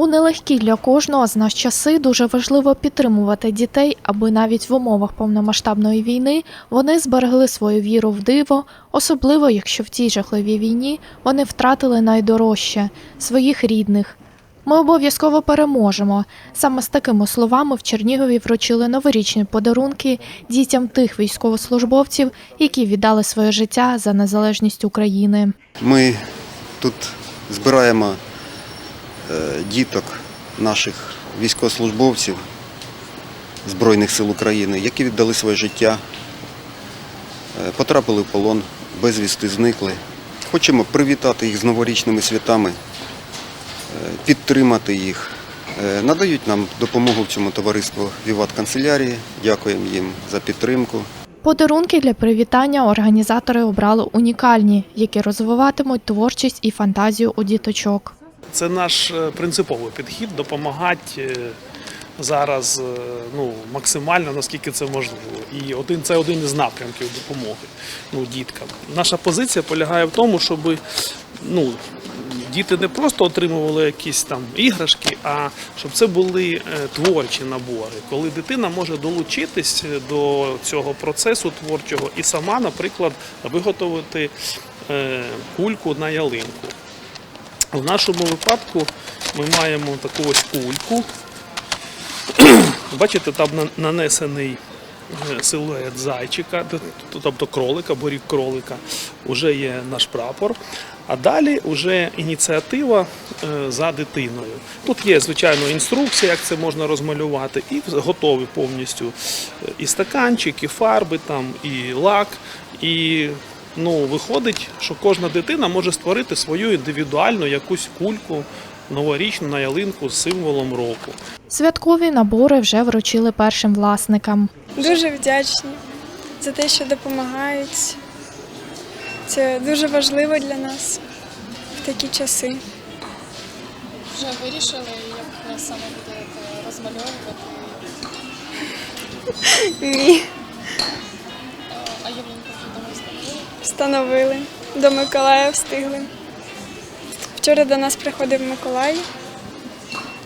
У нелегкі для кожного з нас часи дуже важливо підтримувати дітей, аби навіть в умовах повномасштабної війни вони зберегли свою віру в диво, особливо якщо в цій жахливій війні вони втратили найдорожче своїх рідних. Ми обов'язково переможемо. Саме з такими словами в Чернігові вручили новорічні подарунки дітям тих військовослужбовців, які віддали своє життя за незалежність України. Ми тут збираємо діток наших військовослужбовців Збройних сил України, які віддали своє життя, е, потрапили в полон, безвісти зникли. Хочемо привітати їх з новорічними святами, е, підтримати їх. Е, Надають нам допомогу в цьому товариству Віват канцелярії. Дякуємо їм за підтримку. Подарунки для привітання організатори обрали унікальні, які розвиватимуть творчість і фантазію у діточок. Це наш е, принциповий підхід допомагати е, зараз е, ну, максимально, наскільки це можливо. І один це один із напрямків допомоги ну, діткам. Наша позиція полягає в тому, щоб ну, діти не просто отримували якісь там іграшки, а щоб це були творчі набори, коли дитина може долучитись до цього процесу творчого і сама, наприклад, виготовити кульку на ялинку. В нашому випадку ми маємо таку ось кульку. Бачите, там нанесений е, силует зайчика, тобто кролика, борів кролика. Уже є наш прапор. А далі вже ініціатива е, за дитиною. Тут є, звичайно, інструкція, як це можна розмалювати, і готові повністю е, і стаканчик, і фарби, там, і лак. І ну, виходить, що кожна дитина може створити свою індивідуальну якусь кульку новорічну на ялинку з символом року. Святкові набори вже вручили першим власникам. Дуже вдячні за те, що допомагають. Це дуже важливо для нас в такі часи. Вже вирішили, як саме будете розмальовувати, Ні, встановили. До Миколая встигли. Вчора до нас приходив Миколай,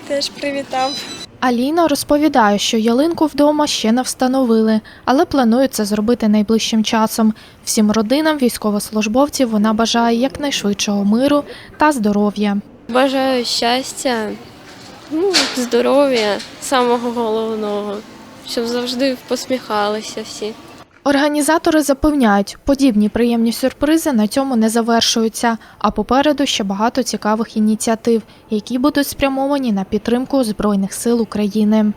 теж привітав. Аліна розповідає, що ялинку вдома ще не встановили, але планують це зробити найближчим часом. Всім родинам військовослужбовців вона бажає якнайшвидшого миру та здоров'я. Бажаю щастя, ну, здоров'я, самого головного, щоб завжди посміхалися всі. Організатори запевняють, подібні приємні сюрпризи на цьому не завершуються, а попереду ще багато цікавих ініціатив, які будуть спрямовані на підтримку Збройних сил України.